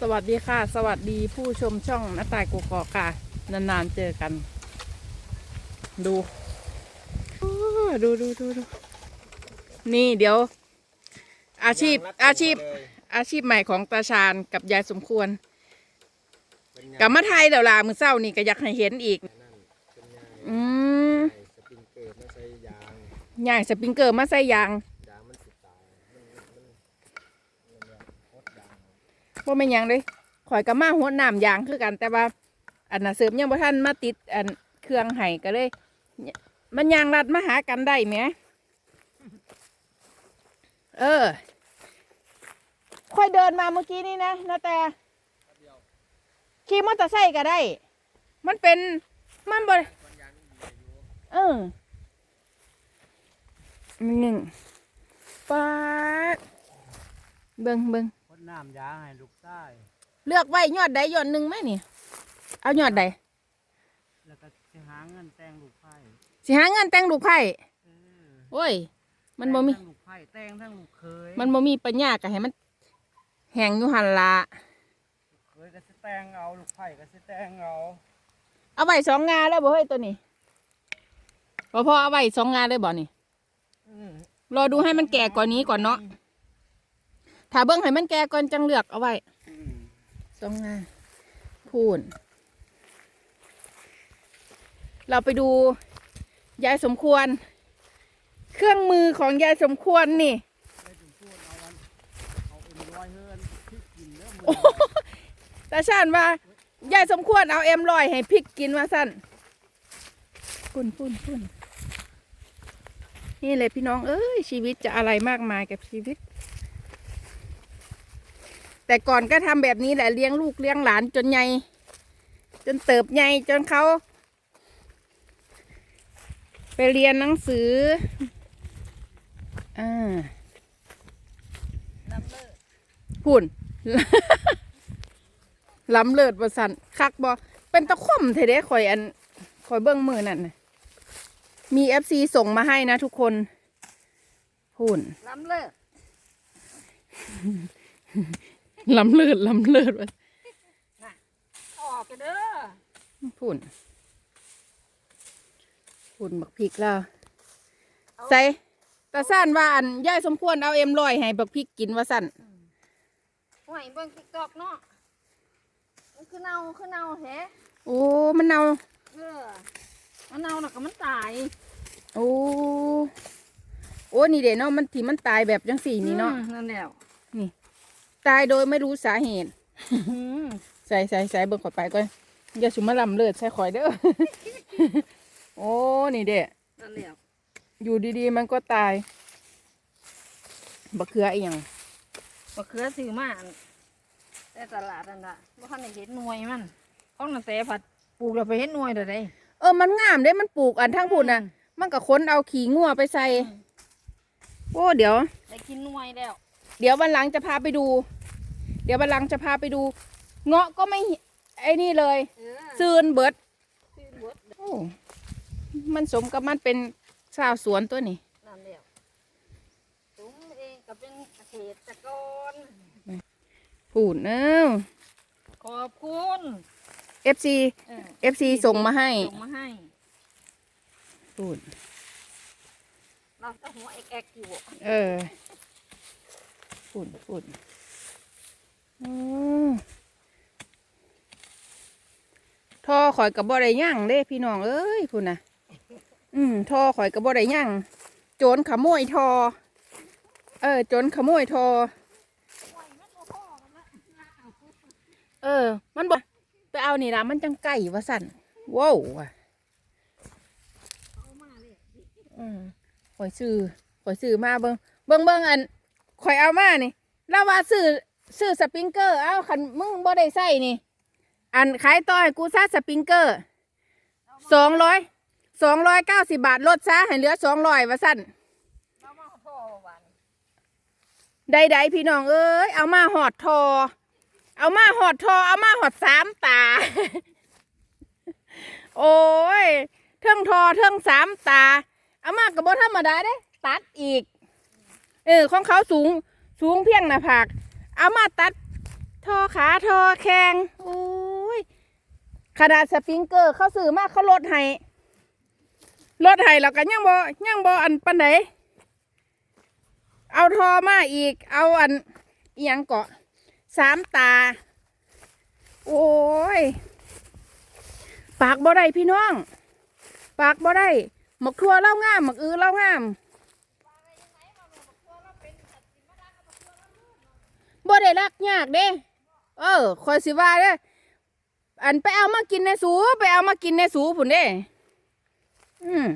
สวัสดีค่ะ สวัสดีผู้ชมช่องน้าตายกกอกค่ะ นานๆเจอกัน ดูอ้อดูดูดูดูนี่เดี๋ยว อาชีพอาชีพ อาชีพใหม่ของตาชาญกับยายสมควรกลับมาไทยเดี๋ยวลามือเศร้านี่ก็อยากให้เห็นอีก อืมสปริงเกอร์มาใส่ยางย่างสปริงเกอร์มาใส่ยาง ยางมันสิตายมันมันมันเนี่ยโคตรยาง ว่าไม่นหยังเลยข่อยกับมาหัวน้ำยางคือกัน แต่ว่า อันน่ะเสริมยังบ่ทันมาติดอันเครื่องไห้ก็เลย มันยางรัดมาหากันได้ไหมเออ ค่อยเดินมาเมื่อกี้นี่นะนะแต่ขี่มอเตอร์ไซค์ก็ได้ มันเป็นมันบ่เออหนึ่งปาดเบิงเบิง น้ำยางให้ลูกใต้เลือกไว้ยอดใดยอดหนึ่งไหมนี่ เอายอดใดแล้วก็สิหาเงินแต่งลูกไผ่สิหาเงินแต่งลูกไผ่เออโอ้ย มันบ่มี แต่งทั้งลูกไผ่แต่งทั้งลูกเคยมันบ่มีปัญญาก็ให้มัน แหงอยู่หันละเคยก็สิแต่งเอาลูกไผ่ก็สิแต่งเอาเอาไว้สองงานแล้วบ่เฮ้ยตัวนี้บ่พอเอาไว้สองงานเลยบ่นี่ อืมรอดูให้มันแก่กว่านี้ก่อนเนาะ ถ้าเบิ่งให้มันแก่ก่อนจังเลือกเอาไว้อืมสองงานพูน เราไปดูยายสมควร เครื่องมือของยายสมควรนี่ได้ถึงพูดเอาวันเอาเอ็มร้อยเฮิร์นที่กินแล้วมืโอ้อโหตาชานว่ายายสมควรเอาเอ็มลอยให้พริกกินว่าสั้นปุ่นปุ่นปุ่นนี่เลยพี่น้อง เอ้ยชีวิตจะอะไรมากมายกับชีวิต แต่ก่อนก็ทำแบบนี้แหละเลี้ยงลูกเลี้ยงหลานจนใหญ่จนเติบใหญ่จนเขา ไปเรียนหนังสืออ่าน้ำเลิศหุ่นล้ำเลิศประสันคักบอเป็นตะคว่ำเทเด้ข่อยอันข่อยเบิ้องมือนั่นนะมีเอฟซีส่งมาให้นะทุกคนหุ่นน้ำเลิศ ล้ำเลิศล้ำเลิศว่าออกกันเด้อหุ่นหุ่นบักพริกแล้วใส่ตาสั้นว่าอันย่ายสมควรเอาเอ็มลอยให้บักพริกกินว่าสั้นห่วยเบิ่งติ๊กตอกเนาะมันคือเน่าคือเน่าแท้โอ้มันเนาเออมันเน่าแล้วก็มันตายโอ้โอ้นี่เด้เนาะมันที่มันตายแบบจังสี่นี่เนาะอืมนั่นแหละ ตายโดยไม่รู้สาเหตุอืมใส่ใส่ใส่เบิ่งข่อยไปก่อนอย่าสุมาลำเลิศใส่ข่อยเด้อ โอ้ นี่เด้นั่นแหละอยู่ดีๆ มันก็ตายบักเขืออีหยังมะเขือซื้อมาอันแต่ตลาดนั่นล่ะบ่ทันได้เห็นหน่วยมันของนั่นแต่ผัดปลูกแล้วไปเห็นหน่วยเด้อเด้เออ มันงามเด้ มันปลูกอันทั้งพุ่นน่ะ มันก็ค้นเอาขี้งัวไปใส่ โอ้ เดี๋ยว ได้กินหน่วยแล้ว เดี๋ยววันหลังจะพาไปดู เดี๋ยววันหลังจะพาไปดู เงาะก็ไม่ไอ้นี่เลยเออซืนเบิดซื้อเบิดโอ้มันสมกับมันเป็นชาวสวนตัวนี้นั่นแหละตุ้มเองก็เป็นเกษตรกรพูดเอ้าขอบคุณ FC เออ FC ส่งมาให้ส่งมาให้พูดเราจะหัวเอกๆอยู่เออพูดพูดอืม ท่อข่อยกับบ่อได้ย่างเด้พี่น้องเอ้ยพูดนะอืมท่อข่อยกับบ่อได้ย่างโจรขโมยทอ เออ โจรขโมยทอ เออ มันบอกไปเอานี่ละมันจังไก่วะสันว้าวว่ะอืมข่อยซื้อข่อยซื้อมาเบิงเบิงเบิงอันข่อยเอามานี่แล้วว่าซื้อ ซื้อสปริงเกอร์เอ้าคันมึงบ่ได้ใส่นี่ อันขายต่อให้กูซะสปริงเกอร์สองร้อยสองร้อยเก้าสิบาทลดซะให้เหลือสองร้อยวะสั่นเรามาพ่อวันใดๆพี่น้องเอ้ยเอามาหอดทอ เอามาหอดทอ เอามาหอดสามตา โอ้ยเทิงทอเทิงสามตา เอามากับบธรรมดาเด้ ตัดอีก เออของเขาสูงสูงเพียงหน้าผาก เอามาตัดทอขาทอแข้งโอ้ยขนาดสปริงเกอร์เขาซื้อมาเขาลดให้ลดให้แล้วกันยังบ่ยังบ่อันปันไหนเอาทอมาอีก เอาอันเอียงเกาะสามตา โอ้ย ปากบ่ได้พี่น้อง ปากบ่ได้หมกทั่วเล่างามหมกอือเล่างาม บ่ได้รักยากเด้ เออคอยสิว่าเด้ออันไปเอามากินในสูไปเอามากินในสูผุนเด้ อืม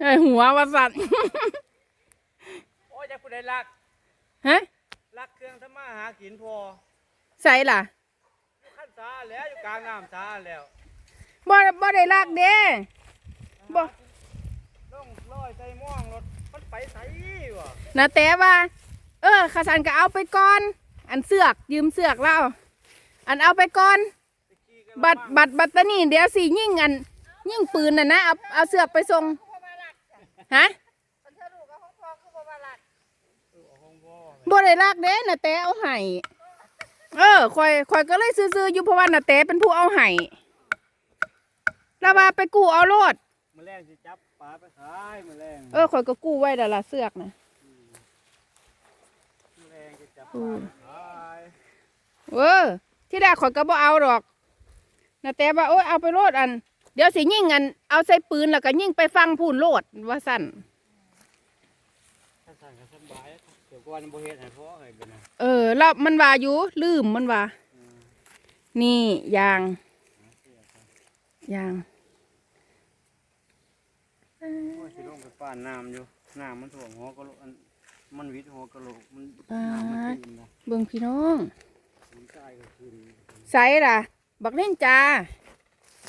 ไอ้หัวว่าสัตว์โอ้ยจะกูได้ลักฮะลักเครื่องทำมาหากินพอใส่ล่ะอยู่ขั้นซาแล้วอยู่กลางน้ำซาแล้วบ่บ่ได้รักเด้บ่ต้องลอยใส่ม่วงรถมันไปใส่วะนะแต่ว่า เออข้าสันก็เอาไปก่อน อันเสือกยืมเสือกเราอันเอาไปก่อนไปขี่กันบัตรบัตรบัตรตานี่เดี๋ยวสิยิ่งอัน ยิ่งปืนน่ะนะเอาเอาเสือกไปส่งฮะมันเธอลูกกับของพ่อคือบ่ว่ารักของพ่อบ่ได้รักเด้นะแต่เอาให้เออคอยคอยก็เลยซื้อๆอยู่เพราะว่านะแต่เป็นผู้เอาให้แล้วว่าไปกู้เอาโลดแมลงสิจับปลาไปขายแมลงเออคอยก็กู้ไว้แต่ละเสือกนะ แมลงสิจับปลาไปขาย เออที่แรกคอยก็บ่เอาดอกนะแต่ว่าโอ้ยเอาไปโลดอัน เดี๋ยวสิยิ่งอัน เอาใส่ปืนแล้วก็ยิ่งไปฟังพูนโลดว่าสั่นถ้าสั่งก็สบายเดี๋ยวก่อนบ่เฮ็ดให้พ่อให้เป็นนะเออแล้วมันว่าอยู่ลืมมันว่าอืมนี่ยางยางโอ้ยสิลงไปป้านน้ำอยู่น้ำมันถ่วงหัวกะโหลกอัน มันวิดหัวกะโหลกมันน้ำมันเบิ่งพี่น้องใส่ล่ะ บักเล่นจ้า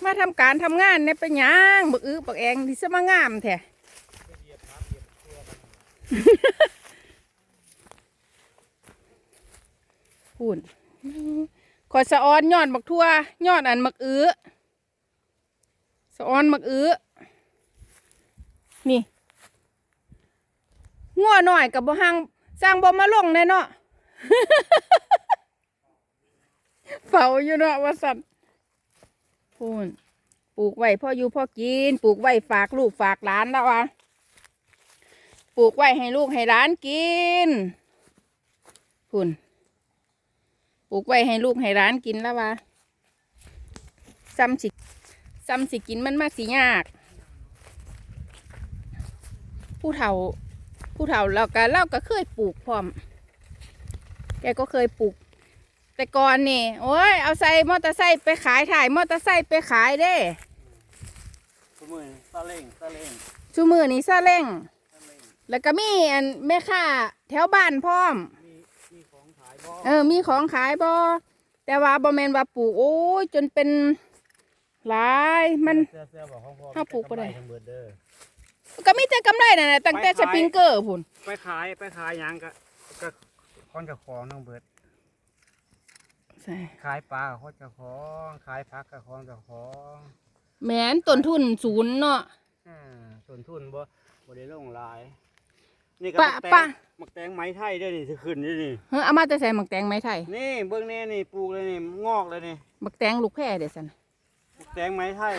มาทำการทำงานในป็นหยังบักอื้อบักแองที่สมางามแท้หยียบพักเหยียบตัวกันพูนขอยสะออนยอดบักทั่วยอดอันบักอื้อสะออนบักอื้อนี่ งัวหน่อยกับบ่หังสร้างบ่มาลงแน่เนาะเฝ้าอยู่เนาะว่าสันพูนปลูกไว้พ่ออยู่พ่อกิน ปลูกไว้ฝากลูกฝากหลานแล้ววะปลูกไว้ให้ลูกให้หลานกินพูนปลูกไว้ให้ลูกให้หลานกินแล้ววะซ้ำสิซ้ำสิกินมันมาสิยาก ผู้เฒ่า ผู้เฒ่าเราก็เราก็เคยปลูกพร้อม แกก็เคยปลูก แต่ก่อนนี่โอ้ยเอาใส่มอเตอร์ไซค์ไปขายถ่ายมอเตอร์ไซค์ไปขายเด้สมือซาเล้งซาเล้งชูมือนี่ซาเล้งซาเล้งแล้วก็มีอันแม่ค้าแถวบ้านพร้อมมีมีของขายบ่เออ มีของขายบ่แต่ว่าบ่แมนว่าปลูกโอ้ยจนเป็นหลายมันเสื้อเสื้อบอกของพ่อถ้าปลูกบ่ได้ทั้งเบิดเด้อ ก็มีแต่กำไรนั่นแหละตั้งแต่ไปสขายปริงเกอร์พุ่นไปขายไปขายหยังก็ก็คนกับของทั้งเบิด ใช่ขายปลากับคนกับของ ขายผักกับของกับของแม้นต้นทุนศูนย์เนาะ อ่าส่วนทุนบ่บ่ได้ลงหลาย นี่ก็ปะมักแตปะ งมักแตงไม้ไทยเด้อนี่สิขึ้นนี่นี่ เฮ้ยเอามาแต่ใส่หมักแตงไม้ไทยนี่เบิ่งแน่นี่ปลูกเลยนี่งอกเลยนี่หมักแตงลูกแพร่เดี๋ยวสันมักแตงไม้ไทย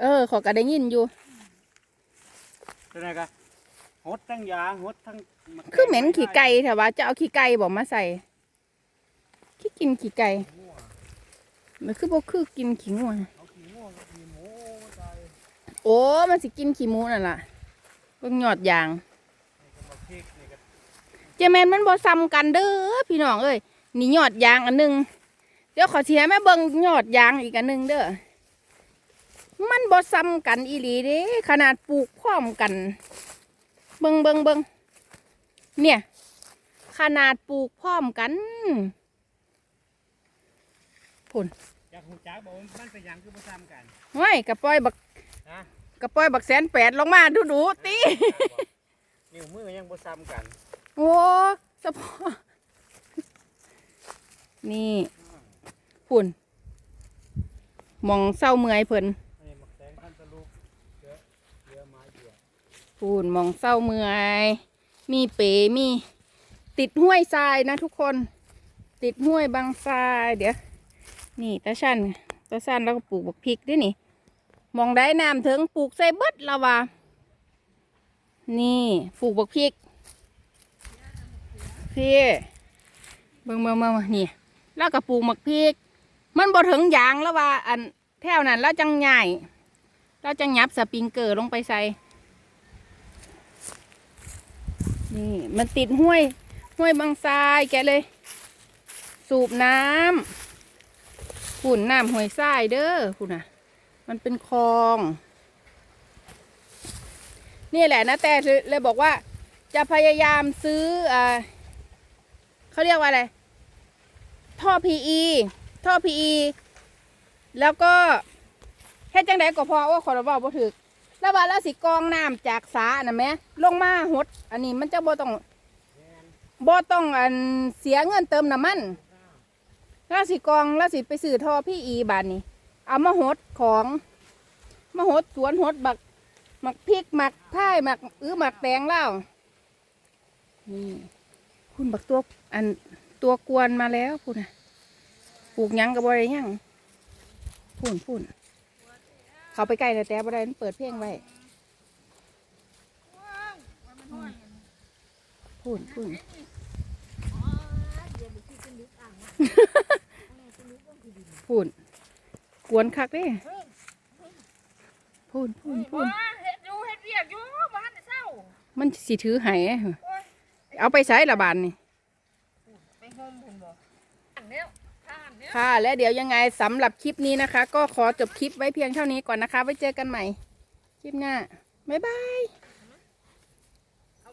เออขอก็ได้ยินอยู่จังไดก็หดทั้งยางหดทั้งกแตงคือเหม็นขี้ไก่ม้ทยแต่ว่าจะเอาขี้ไก่บอกมาใส่ขี้กินขี้ไก่มั่วมันคือบ่คือกินขี้งัวเอาขี้ม่วงกับขี้หมูมาใส่โอ้มันสิกินขี้หมูนั่นล่ะเบิ่งยอดยาง นี่ก็มาพริกนี่ก็เจแมนมันบ่ซ้ำกันเด้อพี่น้องเอ้ยนี่ยอดยางอันหนึงเดี๋ยวขอเสียแม่เบิ่งยอดยางอีกอันหนึงเด้อ มันบ่ซ้ำกันอีหลีเด้ขนาดปลูกพร้อมกัน เบิ่งเบิ่งเบิ่งเนี่ย ขนาดปลูกพร้อมกันพุ่นอยากหูจักบอกว่ามันเป็นหยังคือบ่ซ้ำกันห้ยกระป้อยบักนะกระป้อยบักแสนแปดลงมาดูดูๆตินิ้วมือยังบ่ซ้ำกัน โอ้สะพอนี่พุ่นมองเศร้าเมื่อยเพิ่น อันนี้มักแตงพันตะลุกเยอะ เยอะไม้เดียวพุ่นมองเศร้าเมื่อย มีเปมี ติดห้วยทรายนะทุกคน ติดห้วยบางทรายเดี๋ยว นี่ตาชันตาชันแล้วก็ปลูกบักพริกด้วยนี่ มองได้น้ำถึงปลูกใส่เบิดและวะนี่ปลูกบักพริกพี่เบิ่งเบิ่งเบิ่งนี่แล้วก็ปลูกบักพริก มันบ่ถึงยางแล้วว่า อันแถวนั้นแล้วจังใหญ่แล้วจังยับสปริงเกอร์ลงไปใส่ นี่มันติดห้วย ห้วยบางทรายแกเลย สูบน้ำขุ่นน้ำห้วยทรายเด้อคุณน่ะ มันเป็นคลอง นี่แหละนะแต่เลยบอกว่า จะพยายามซื้ออ่าเขาเรียกว่าอะไร ท่อ PE ท่อ PE แล้วก็เฮ็ดจังไดก็พอว่าขอระบอกบ่ถึก แล้วว่าแล้วสิกองน้ำจากสาน่ะแม่ลงมาหด อันนี้มันจะบ่ต้องบ่ต้องอันเสียเงินเติมน้ำมันแล้วสิกองแล้วสิไปซื้อท่อ PE บาดนี้ เอามาหดของมาหดสวนหดบักหมักพริกหมักพ่ายหมักอื้อหมักแตงเล่านี่คุณบักตัวอันตัวกวนมาแล้วคุณนะปลูกยังกับบอะไรยังพูนพูน เขาไปใกล้แต่แต่บอะไรมันเปิดเพลงไว้พูนพูนพูนกวนคักเด้พูนพูนพูนเฮ็ดอยู่เฮ็ดเวียกอยู่บ้านเศร้ามันสิถือไห้เอาไปใช้ละบานนี่ไปโฮมผมบอกอันเนี้ยท่านเนี้ย ค่ะ และเดี๋ยวยังไงสำหรับคลิปนี้นะคะ ก็ขอจบคลิปไว้เพียงเท่านี้ก่อนนะคะ ไว้เจอกันใหม่ คลิปหน้า บ๊ายบาย